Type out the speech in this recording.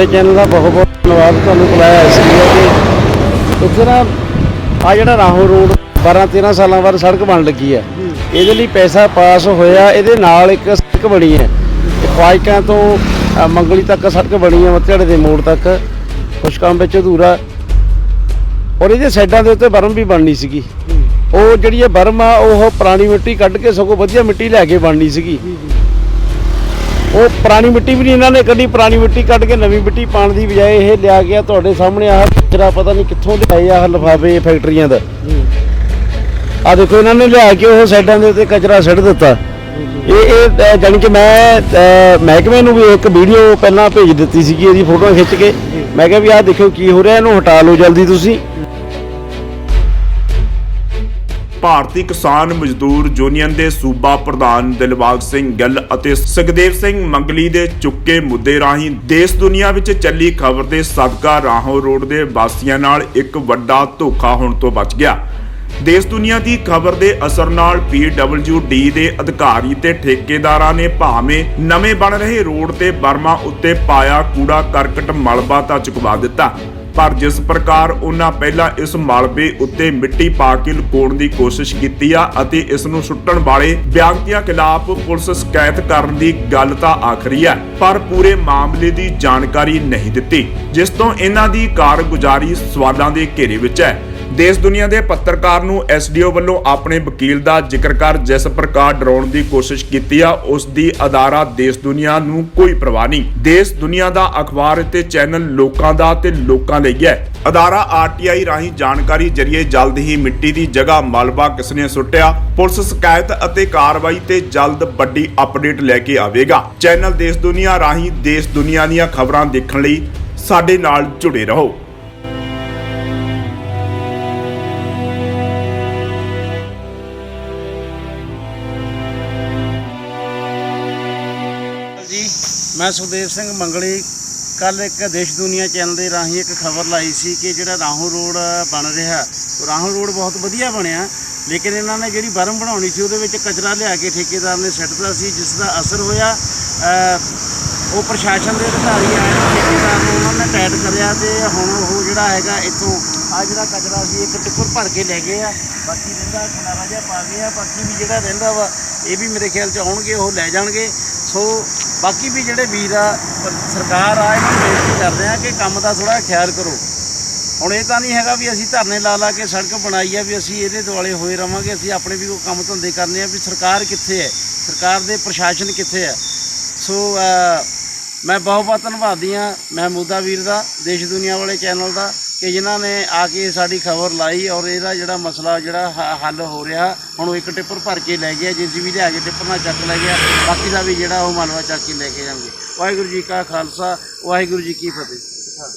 ਤੇ ਚੈਨਲ ਦਾ ਬਹੁਤ ਬਹੁਤ ਧੰਨਵਾਦ, ਤੁਹਾਨੂੰ ਬੁਲਾਇਆ ਇਸ ਲਈ ਕਿ ਇੱਥੇ ਨਾ ਆ ਜਿਹੜਾ ਰਾਹੋਂ ਰੋਡ 12 13 ਸਾਲਾਂ ਬਾਅਦ ਸੜਕ ਬਣ ਲੱਗੀ ਹੈ। ਇਹਦੇ ਲਈ ਪੈਸਾ ਪਾਸ ਹੋਇਆ, ਇਹਦੇ ਨਾਲ ਇੱਕ ਸੜਕ ਬਣੀ ਹੈ। ਤੇ ਤੋਂ ਮੰਗਲੀ ਤੱਕ ਸੜਕ ਬਣੀ ਹੈ ਮੱਤੇੜੇ ਦੇ ਮੋੜ ਤੱਕ। ਕੁਛ ਕੰਮ ਵਿੱਚ ਅਧੂਰਾ। ਔਰ ਇਹਦੇ ਸਾਈਡਾਂ ਦੇ ਉੱਤੇ ਬਰਮ ਵੀ ਬਣਨੀ ਸੀਗੀ। ਉਹ ਜਿਹੜੀ ਇਹ ਬਰਮ ਆ, ਉਹ ਪੁਰਾਣੀ ਮਿੱਟੀ ਕੱਢ ਕੇ ਸਗੋਂ ਵਧੀਆ ਮਿੱਟੀ ਲੈ ਕੇ ਬਣਨੀ ਸੀਗੀ। ਉਹ ਪੁਰਾਣੀ ਮਿੱਟੀ ਵੀ ਨਹੀਂ ਇਹਨਾਂ ਨੇ ਕੱਢੀ ਪੁਰਾਣੀ ਮਿੱਟੀ ਕੱਢ ਕੇ ਨਵੀਂ ਮਿੱਟੀ ਪਾਉਣ ਦੀ ਬਜਾਏ ਇਹ ਲਿਆ ਗਿਆ ਤੁਹਾਡੇ ਸਾਹਮਣੇ ਆਹ ਕਚਰਾ ਪਤਾ ਨਹੀਂ ਕਿੱਥੋਂ ਲਿਆਏ ਆਹ ਲਿਫਾਫੇ ਫੈਕਟਰੀਆਂ ਦਾ। ਆ ਦੇਖੋ ਇਹਨਾਂ ਨੇ ਲਿਆ ਕੇ ਉਹ ਸਾਈਡਾਂ ਦੇ ਉੱਤੇ ਕਚਰਾ ਸਿੱਟ ਦਿੱਤਾ। ਇਹ ਇਹ ਅ, ਜਾਣੀ ਕਿ ਮੈਂ ਮਹਿਕਮੇ ਨੂੰ ਵੀ ਇੱਕ ਵੀਡੀਓ ਪਹਿਲਾਂ ਭੇਜ ਦਿੱਤੀ ਸੀਗੀ ਇਹਦੀ ਫੋਟੋ ਖਿੱਚ ਕੇ। ਮੈਂ ਕਿਹਾ ਵੀ ਆਹ ਦੇਖੋ ਕੀ ਹੋ ਰਿਹਾ ਇਹਨੂੰ ਹਟਾ ਲਓ ਜਲਦੀ ਤੁਸੀਂ। ਭਾਰਤੀ ਕਿਸਾਨ ਮਜ਼ਦੂਰ ਯੂਨੀਅਨ ਦੇ ਸੂਬਾ ਪ੍ਰਧਾਨ ਦਿਲਬਾਗ ਸਿੰਘ ਗਿੱਲ ਅਤੇ ਸੁਖਦੇਵ ਸਿੰਘ ਮੰਗਲੀ ਦੇ ਚੁੱਕੇ ਮੁੱਦੇ ਰਾਹੀਂ ਦੇਸ਼ ਦੁਨੀਆ ਵਿੱਚ ਚੱਲੀ ਖਬਰ ਦੇ ਸਦਕਾ ਰਾਹੋਂ ਰੋਡ ਦੇ ਵਾਸੀਆਂ ਨਾਲ ਇੱਕ ਵੱਡਾ ਧੋਖਾ ਹੋਣ ਤੋਂ ਬਚ ਗਿਆ। ਦੇਸ਼ ਦੁਨੀਆ ਦੀ ਖਬਰ ਦੇ ਅਸਰ ਨਾਲ PWD ਦੇ ਅਧਿਕਾਰੀ ਤੇ ਠੇਕੇਦਾਰਾਂ ਨੇ ਭਾਵੇਂ ਨਵੇਂ ਬਣ ਰਹੇ ਰੋਡ ਤੇ ਬਰਮਾ ਉੱਤੇ ਪਾਇਆ ਕੂੜਾ ਕਰਕਟ ਮਲਬਾ ਤਾਂ ਚੁਕਵਾ ਦਿੱਤਾ। ਪਰ ਜਿਸ ਪ੍ਰਕਾਰ ਉਹਨਾਂ ਪਹਿਲਾਂ ਇਸ ਮਲਬੇ ਉੱਤੇ ਮਿੱਟੀ ਪਾ ਕੇ ਲੁਕਾਉਣ ਦੀ ਕੋਸ਼ਿਸ਼ ਕੀਤੀ ਆ ਅਤੇ ਇਸ ਨੂੰ ਸੁੱਟਣ ਵਾਲੇ ਵਿਅਕਤੀਆਂ ਖਿਲਾਫ ਪੁਲਿਸ ਸ਼ਿਕਾਇਤ ਕਰਨ ਦੀ ਗੱਲ ਤਾਂ ਆਖਰੀ ਹੈ ਪਰ ਪੂਰੇ ਮਾਮਲੇ ਦੀ ਜਾਣਕਾਰੀ ਨਹੀਂ ਦਿੱਤੀ, ਜਿਸ ਤੋਂ ਇਹਨਾਂ ਦੀ ਕਾਰਗੁਜ਼ਾਰੀ ਸਵਾਲਾਂ ਦੇ ਘੇਰੇ ਵਿੱਚ ਹੈ। ਦੇਸ਼ ਦੁਨੀਆ ਦੇ ਪੱਤਰਕਾਰ ਨੂੰ ਐਸਡੀਓ ਵੱਲੋਂ ਆਪਣੇ ਵਕੀਲ ਦਾ ਜ਼ਿਕਰ ਕਰ ਜਿਸ ਪ੍ਰਕਾਰ ਡਰਾਉਣ ਦੀ ਕੋਸ਼ਿਸ਼ ਕੀਤੀ ਆ, ਉਸ ਦੀ ਅਦਾਰਾ ਦੇਸ਼ ਦੁਨੀਆ ਨੂੰ ਕੋਈ ਪਰਵਾਹ ਨਹੀਂ। ਦੇਸ਼ ਦੁਨੀਆ ਦਾ ਅਖਬਾਰ ਤੇ ਚੈਨਲ ਲੋਕਾਂ ਦਾ ਤੇ ਲੋਕਾਂ ਲਈ ਹੈ। ਅਦਾਰਾ ਆਰਟੀਆਈ ਰਾਹੀਂ ਜਾਣਕਾਰੀ ਜਰੀਏ ਜਲਦ ਹੀ ਮਿੱਟੀ ਦੀ ਜਗ੍ਹਾ ਮਲਬਾ ਕਿਸਨੇ ਸੁੱਟਿਆ, ਪੁਲਿਸ ਸ਼ਿਕਾਇਤ ਅਤੇ ਕਾਰਵਾਈ ਤੇ ਜਲਦ ਵੱਡੀ ਅਪਡੇਟ ਲੈ ਕੇ ਆਵੇਗਾ। ਚੈਨਲ ਦੇਸ਼ ਦੁਨੀਆ ਰਾਹੀਂ ਦੇਸ਼ ਦੁਨੀਆ ਦੀਆਂ ਖਬਰਾਂ ਦੇਖਣ ਲਈ ਸਾਡੇ ਨਾਲ ਜੁੜੇ ਰਹੋ। ਮੈਂ ਸੁਖਦੇਵ ਸਿੰਘ ਮੰਗਲੀ ਕੱਲ ਇੱਕ ਦੇਸ਼ ਦੁਨੀਆ ਚੈਨਲ ਦੇ ਰਾਹੀਂ ਇੱਕ ਖਬਰ ਲਾਈ ਸੀ ਕਿ ਜਿਹੜਾ ਰਾਹੋਂ ਰੋਡ ਬਣ ਰਿਹਾ ਉਹ ਰਾਹੋਂ ਰੋਡ ਬਹੁਤ ਵਧੀਆ ਬਣਿਆ, ਲੇਕਿਨ ਇਹਨਾਂ ਨੇ ਜਿਹੜੀ ਬਰਮ ਬਣਾਉਣੀ ਸੀ ਉਹਦੇ ਵਿੱਚ ਕਚਰਾ ਲਿਆ ਕੇ ਠੇਕੇਦਾਰ ਨੇ ਸਿੱਟਦਾ ਸੀ, ਜਿਸ ਦਾ ਅਸਰ ਹੋਇਆ ਉਹ ਪ੍ਰਸ਼ਾਸਨ ਦੇ ਅਧਿਕਾਰੀ ਆਏ, ਠੇਕੇਦਾਰ ਨੂੰ ਉਹਨਾਂ ਨੇ ਟੈਟ ਕਰਿਆ ਤੇ ਹੁਣ ਉਹ ਜਿਹੜਾ ਹੈਗਾ ਇੱਥੋਂ, ਆ ਜਿਹੜਾ ਕਚਰਾ ਸੀ ਇੱਕ ਟਿੱਪਰ ਭਰ ਕੇ ਲੈ ਗਏ ਆ, ਬਾਕੀ ਰਹਿੰਦਾ ਕਿਨਾਰਾ ਜਿਹਾ ਪਾ ਗਏ ਆ, ਬਾਕੀ ਵੀ ਜਿਹੜਾ ਰਹਿੰਦਾ ਵਾ, ਇਹ ਵੀ ਮੇਰੇ ਖਿਆਲ ਚ ਆਉਣਗੇ, ਉਹ ਲੈ ਜਾਣਗੇ। ਸੋ ਬਾਕੀ ਵੀ ਜਿਹੜੇ ਵੀਰ ਆ ਪਰ ਸਰਕਾਰ ਆ, ਇਹਨਾਂ ਨੂੰ ਬੇਨਤੀ ਕਰਦੇ ਆ ਕਿ ਕੰਮ ਦਾ ਥੋੜਾ ਖਿਆਲ ਕਰੋ। ਹੁਣ ਇਹ ਤਾਂ ਨਹੀਂ ਹੈਗਾ ਵੀ ਅਸੀਂ ਧਰਨੇ ਲਾ ਲਾ ਕੇ ਸੜਕ ਬਣਾਈ ਆ, ਵੀ ਅਸੀਂ ਇਹਦੇ ਦੁਆਲੇ ਹੋਏ ਰਵਾਂਗੇ, ਅਸੀਂ ਆਪਣੇ ਵੀ ਕੋਈ ਕੰਮ ਧੰਦੇ ਕਰਨੇ ਆ, ਵੀ ਸਰਕਾਰ ਕਿੱਥੇ ਹੈ? ਸਰਕਾਰ ਦੇ ਪ੍ਰਸ਼ਾਸਨ ਕਿੱਥੇ ਹੈ? ਸੋ ਮੈਂ ਬਹੁਤ ਬਹੁਤ ਧੰਨਵਾਦੀ ਹਾਂ, ਮਹਿਮੂਦਾ ਵੀਰ ਦਾ, ਦੇਸ਼ ਦੁਨੀਆ ਵਾਲੇ ਚੈਨਲ ਦਾ ਕਿ ਜਿਨ੍ਹਾਂ ਨੇ ਆ ਕੇ ਸਾਡੀ ਖਬਰ ਲਾਈ ਔਰ ਇਹਦਾ ਜਿਹੜਾ ਮਸਲਾ ਜਿਹੜਾ ਹ- ਹੱਲ ਹੋ ਰਿਹਾ, ਹੁਣ ਉਹ ਇੱਕ ਟਿੱਪਰ ਭਰ ਕੇ ਲੈ ਗਿਆ, ਜਿਸ ਵੀ ਲਿਆ ਕੇ ਟਿੱਪਰ ਨਾਲ ਚੱਕ ਲੈ ਗਿਆ, ਬਾਕੀ ਦਾ ਵੀ ਜਿਹੜਾ ਉਹ ਮਾਲਵਾ ਚੱਕ ਕੇ ਲੈ ਕੇ ਜਾਣਗੇ। ਵਾਹਿਗੁਰੂ ਜੀ ਕਾ ਖਾਲਸਾ, ਵਾਹਿਗੁਰੂ ਜੀ ਕੀ ਫਤਿਹ।